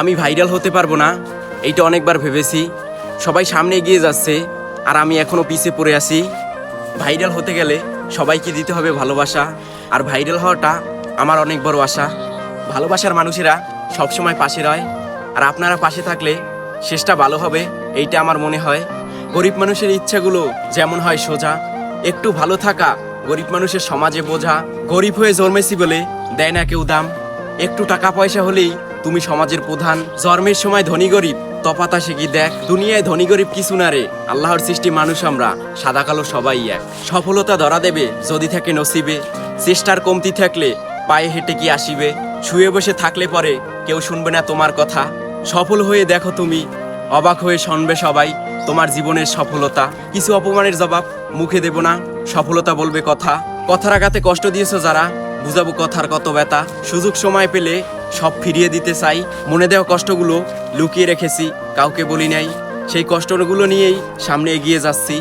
আমি ভাইরাল হতে পারব না, এইটা অনেকবার ভেবেছি। সবাই সামনে এগিয়ে যাচ্ছে, আর আমি এখনও পিছে পড়ে আছি। ভাইরাল হতে গেলে সবাইকে দিতে হবে ভালোবাসা, আর ভাইরাল হওয়াটা আমার অনেক বড় আশা। ভালোবাসার মানুষেরা সবসময় পাশে রয়, আর আপনারা পাশে থাকলে শেষটা ভালো হবে, এইটা আমার মনে হয়। গরিব মানুষের ইচ্ছাগুলো যেমন হয় সোজা, একটু ভালো থাকা গরিব মানুষের সমাজে বোঝা। গরিব হয়ে জন্মেছি বলে দেয় না কেউ দাম। একটু টাকা পয়সা হলেই তুমি সমাজের প্রধান। জন্মের সময় ধনী গরিব তফাত আসে কি দেখ? দুনিয়ায় ধনী গরিব কিছু না রে। আল্লাহর সৃষ্টি মানুষ আমরা, সাদা কালো সবাই এক। সফলতা ধরা দেবে, যদি থাকে নসিবে। চেষ্টার কমতি থাকলে, পায়ে হেঁটে কি আসিবে? শুয়ে বসে থাকলে পরে, কেউ শুনবে না তোমার কথা। সফল হয়ে দেখো তুমি, অবাক হয়ে শুনবে সবাই, তোমার জীবনের সফলতা। কিছু অপমানের জবাব মুখে দেব না, সফলতা বলবে কথা। কথার আঘাতে কষ্ট দিয়েছ যারা বুঝাবো কথার কত ব্যথা। সুযোগ সময় পেলে সব ফিরিয়ে দিতে চাই। মনে দেওয়া কষ্টগুলো লুকিয়ে রেখেছি, কাউকে বলি নাই। সেই কষ্টগুলো নিয়েই সামনে এগিয়ে যাচ্ছি।